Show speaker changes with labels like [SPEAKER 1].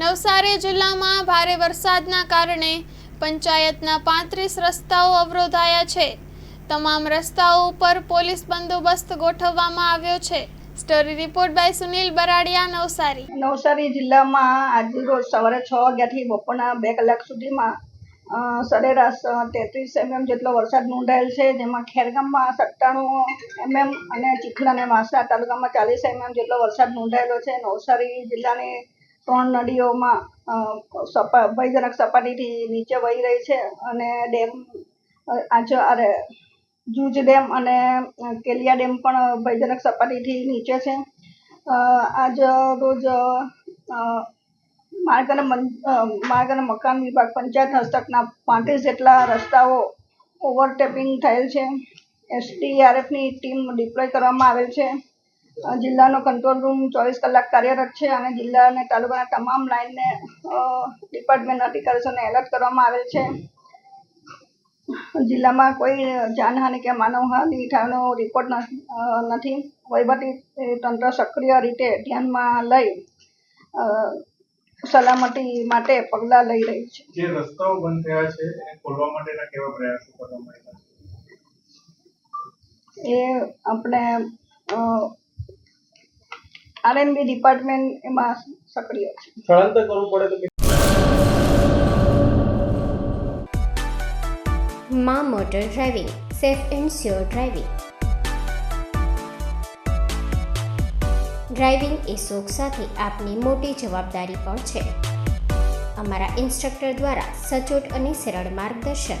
[SPEAKER 1] નવસારી જિલ્લામાં ભારે વરસાદના કારણે પંચાયતના પાંત્રીસ રસ્તાઓ અવરોધાયા છે. તમામ રસ્તાઓ ઉપર પોલીસ બંદોબસ્ત ગોઠવવામાં આવ્યો છે. Story report by Sunil Baradiya, Navsari.
[SPEAKER 2] Navsari જિલ્લામાં આજરોજ સવારે છ વાગ્યાથી બપોરના બે કલાક સુધીમાં સરેરાશ તેત્રીસ એમએમ જેટલો વરસાદ નોંધાયેલ છે. જેમાં ખેરગામમાં સત્તાણું એમએમ અને ચીખલા અને વાંસદા તાલુકામાં ચાલીસ એમએમ જેટલો વરસાદ નોંધાયેલો છે. નવસારી જિલ્લાની ત્રણ નદીઓમાં સપા, ભયજનક સપાટીથી નીચે વહી રહી છે અને ડેમ આજ અરે, જૂજ ડેમ અને કેલિયા ડેમ પણ ભયજનક સપાટીથી નીચે છે. આજ રોજ માર્ગ અને માર્ગ અને મકાન વિભાગ પંચાયત હસ્તકના પાંત્રીસ જેટલા રસ્તાઓ ઓવરટેપિંગ થયેલ છે. એસડીઆરએફની ટીમ ડિપ્લોય કરવામાં આવેલ છે. જિલ્લાનો કંટ્રોલ રૂમ ચોવીસ કલાક કાર્યરત છે અને જિલ્લા અને તાલુકાના તમામ લાઇનને ડિપાર્ટમેન્ટ અધિકારીઓને એલર્ટ કરવામાં આવેલ છે. જિલ્લામાં કોઈ જાનહાનિ કે માનવહાનિ થયાનો રિપોર્ટ નથી. વહીવટી તંત્ર સક્રિય રીતે ધ્યાનમાં લઈ સલામતી માટે પગલાં લઈ રહી છે.
[SPEAKER 3] જે રસ્તાઓ બંધ થયા છે એને ખોલવા માટેના કેવા પ્રયાસો કરવામાં આવ્યા
[SPEAKER 2] એ આપણે આરએનબી ડિપાર્ટમેન્ટ એમાં સક્રિય છે.
[SPEAKER 3] સ્થળાંતર કરવું પડે તો
[SPEAKER 4] માં motor driving safe and sure driving. Driving એ શોખ સાથે આપની મોટી જવાબદારી પણ છે. અમારા ઇન્સ્ટ્રક્ટર દ્વારા સચોટ અને સરળ માર્ગદર્શન.